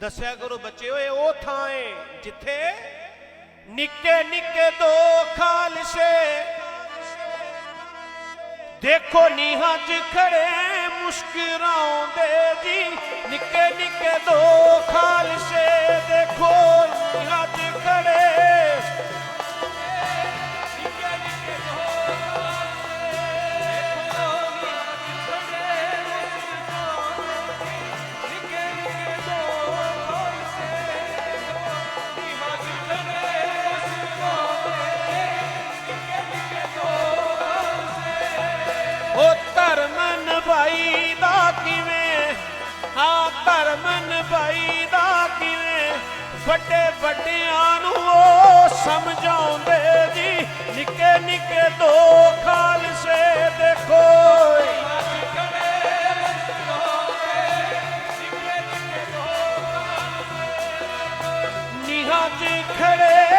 ਦੱਸਿਆ ਕਰੋ ਬੱਚੇ ਓਏ, ਉਹ ਥਾਂ ਏ ਜਿੱਥੇ ਨਿੱਕੇ ਨਿੱਕੇ ਦੋ ਖਾਲਸੇ ਦੇਖੋ ਨੀਹਾਂ 'ਚ ਖੜੇ ਮੁਸਕਰਾਉਂਦੇ ਜੀ। ਨਿੱਕੇ ਨਿੱਕੇ ਦੋ ਖਾਲਸੇ ਧਰਮਨ ਦਾ ਕਿਵੇਂ? ਹਾਂ ਧਰਮ ਭਾਈ ਦਾ ਕਿਵੇਂ? ਵੱਡੇ ਵੱਡਿਆਂ ਨੂੰ ਉਹ ਸਮਝਾਉਂਦੇ ਜੀ। ਨਿੱਕੇ ਨਿੱਕੇ ਦੋ ਖਾਲਸੇ ਦੇਖੋ। ਨੀਹਾਂ 'ਚ ਖੜੇ